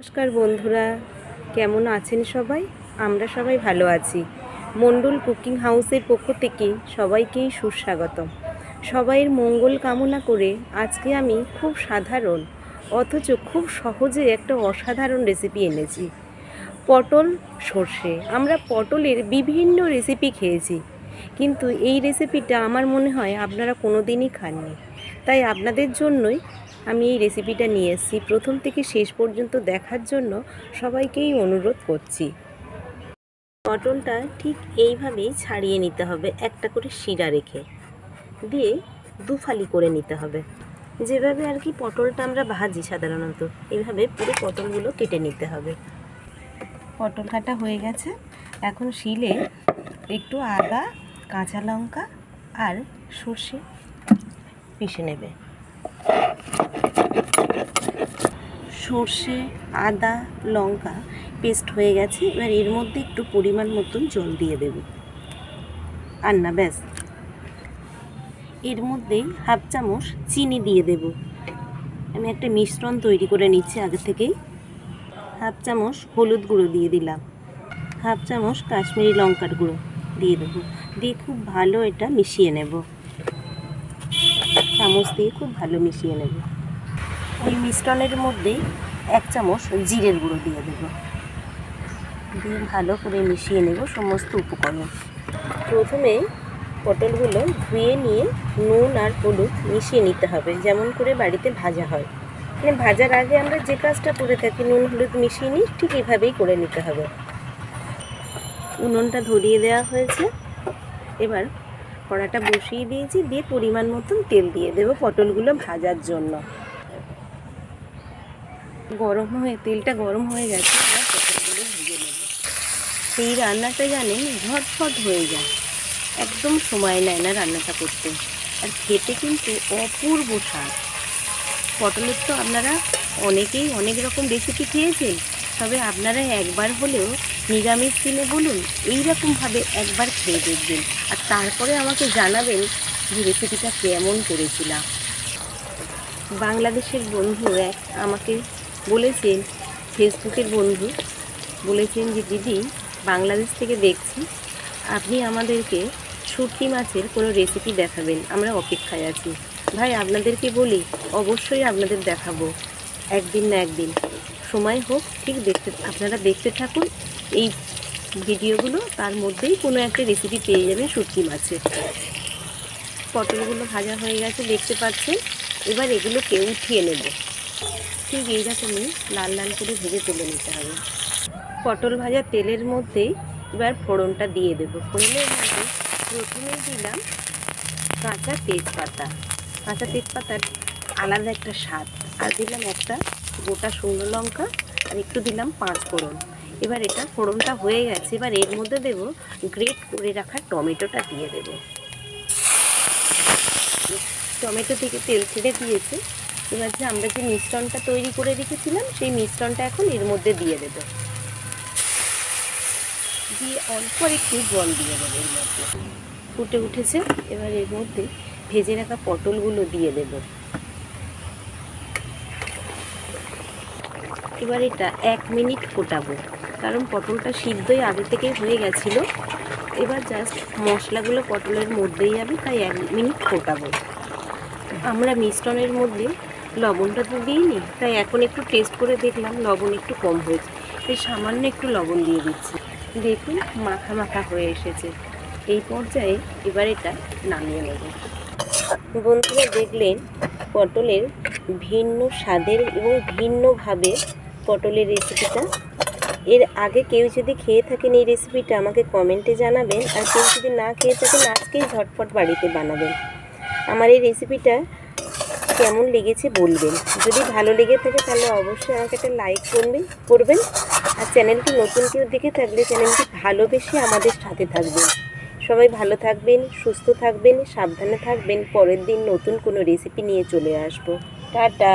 নমস্কার বন্ধুরা, কেমন আছেন সবাই? আমরা সবাই ভালো আছি। মণ্ডল কুকিং হাউসের পক্ষ থেকে সবাইকেই সুস্বাগতম। সবাইয়ের মঙ্গল কামনা করে আজকে আমি খুব সাধারণ, অথচ খুব সহজে একটা অসাধারণ রেসিপি এনেছি। পটল সর্ষে। আমরা পটলের বিভিন্ন রেসিপি খেয়েছি, কিন্তু এই রেসিপিটা আমার মনে হয় আপনারা কোনো দিনই খাননি। তাই আপনাদের জন্যই আমি এই রেসিপিটা নিয়ে এসেছি। প্রথম থেকে শেষ পর্যন্ত দেখার জন্য সবাইকেই অনুরোধ করছি। পটলটা ঠিক এইভাবেই ছাড়িয়ে নিতে হবে, একটা করে শিরা রেখে। দিয়ে দুফালি করে নিতে হবে। যেভাবে আর কি পটলটা আমরা ভাজি সাধারণত এইভাবে পুরো পটলগুলো কেটে নিতে হবে। পটল কাটা হয়ে গেছে। এখন শিলে একটু আদা, কাঁচা লঙ্কা আর সর্ষে পিষে নেবে। সর্ষে, আদা, লঙ্কা পেস্ট হয়ে গেছে। এবার এর মধ্যে একটু পরিমাণ মতন জল দিয়ে দেব। আর না, ব্যাস। এর মধ্যেই হাফ চামচ চিনি দিয়ে দেব। আমি একটা মিশ্রণ তৈরি করে নিচ্ছি আগে থেকেই। হাফ চামচ হলুদ গুঁড়ো দিয়ে দিলাম। হাফ চামচ কাশ্মীরি লঙ্কার গুঁড়ো দিয়ে দেবো। দিয়ে খুব ভালো এটা মিশিয়ে নেব। চামচ দিয়ে খুব ভালো মিশিয়ে নেব। ওই মিশ্রণের মধ্যে এক চামচ জিরের গুঁড়ো দিয়ে দেব। দিয়ে ভালো করে মিশিয়ে নেব সমস্ত উপকরণ। প্রথমে পটলগুলো ধুয়ে নিয়ে নুন আর হলুদ মিশিয়ে নিতে হবে, যেমন করে বাড়িতে ভাজা হয়। মানে ভাজার আগে আমরা যে কাজটা করে থাকি, নুন হলুদ মিশিয়ে নিই ঠিক এভাবেই করে নিতে হবে। উনুনটা ধরিয়ে দেওয়া হয়েছে। এবার কড়াটা বসিয়ে দিয়েছি, দিয়ে পরিমাণ মতন তেল দিয়ে দেবো পটলগুলো ভাজার জন্য। গরম হয়ে, তেলটা গরম হয়ে গেছে এই রান্নাটা জানেন ঝটফট হয়ে যায়। একদম সময় নেয় না রান্নাটা করতে। আর খেতে কিন্তু অপূর্ব স্বাদ। পটলের তো আপনারা অনেকেই অনেক রকম রেসিপি খেয়েছেন। তবে আপনারা একবার হলেও নিরামিষ দিনে বলুন এই রকমভাবে একবার খেয়ে দেখবেন। আর তারপরে আমাকে জানাবেন যে রেসিপিটা কেমন করেছিলাম বাংলাদেশের বন্ধু এক আমাকে বলেছেন, ফেসবুকের বন্ধু বলেছেন যে, দিদি, বাংলাদেশ থেকে দেখছি আপনি আমাদেরকে শুটকি মাছের কোনো রেসিপি দেখাবেন। আমরা অপেক্ষায় আছি। ভাই, আপনাদেরকে বলি, অবশ্যই আপনাদের দেখাবো। একদিন না একদিন। সময় হোক, ঠিক দেখতে, আপনারা দেখতে থাকুন, এই ভিডিওগুলো, তার মধ্যেই কোনো একটা রেসিপি পেয়ে যাবেন শুটকি মাছের। পটলগুলো ভাজা হয়ে গেছে, দেখতে পাচ্ছেন? এবার এগুলোকে উঠিয়ে নেব। ঠিক এইরকমই লাল লাল করে ভেজে তুলে নিতে হবে। পটল ভাজা তেলের মধ্যে এবার ফোড়নটা দিয়ে দেব। ফোড়নের মধ্যে প্রথমে দিলাম কাঁচা তেজপাতা। কাঁচা তেজপাতার আলাদা একটা স্বাদ। আর দিলাম একটা গোটা শুকনো লঙ্কা আর একটু দিলাম পাঁচ ফোড়ন। এবার এটা ফোড়নটা হয়ে গেছে, এবার এর মধ্যে দেব গ্রেট করে রাখা টমেটোটা দিয়ে দেব। টমেটো থেকে তেল ছেড়ে দিয়েছে। এবার যে আমরা যে মিশ্রণটা তৈরি করে রেখেছিলাম, সেই মিশ্রণটা এখন এর মধ্যে দিয়ে দেব। দিয়ে অল্প একটু জল দিয়ে দেবো এর মধ্যে। ফুটে উঠেছে, এবার এর মধ্যে ভেজে রাখা পটলগুলো দিয়ে দেব। এবার এটা এক মিনিট ফোটাবো। কারণ পটলটা সিদ্ধই আগে থেকেই হয়ে গেছিল। এবার জাস্ট মশলাগুলো পটলের মধ্যেই যাবে তাই এক মিনিট ফোটাবো। আমরা মিশ্রণের মধ্যে লবণটা তো দিইনি, তাই এখন একটু টেস্ট করে দেখলাম লবণ একটু কম হয়েছে। এই সামান্য একটু লবণ দিয়ে দিচ্ছি। দেখুন মাখা মাখা হয়ে এসেছে। এই পর্যায়ে এবার এটা নামিয়ে নেব। বন্ধুরা দেখলেন পটলের ভিন্ন স্বাদের এবং ভিন্নভাবে পটলের রেসিপিটা এর আগে কেউ যদি খেয়ে থাকেন এই রেসিপিটা আমাকে কমেন্টে জানাবেন। আর কেউ যদি না খেয়ে থাকেন, আজকেই ঝটপট বাড়িতে বানাবেন। আমার এই রেসিপিটা কেমন লেগেছে বলবেন। যদি ভালো লেগে থাকে, তাহলে অবশ্যই আমাকে একটা লাইক করবেন করবেন। আর চ্যানেলটি নতুন কেউ দেখে থাকলে চ্যানেলটি ভালোবেসে আমাদের সাথে থাকবেন। সবাই ভালো থাকবেন, সুস্থ থাকবেন, সাবধানে থাকবেন। পরের দিন নতুন কোনো রেসিপি নিয়ে চলে আসব। টাটা!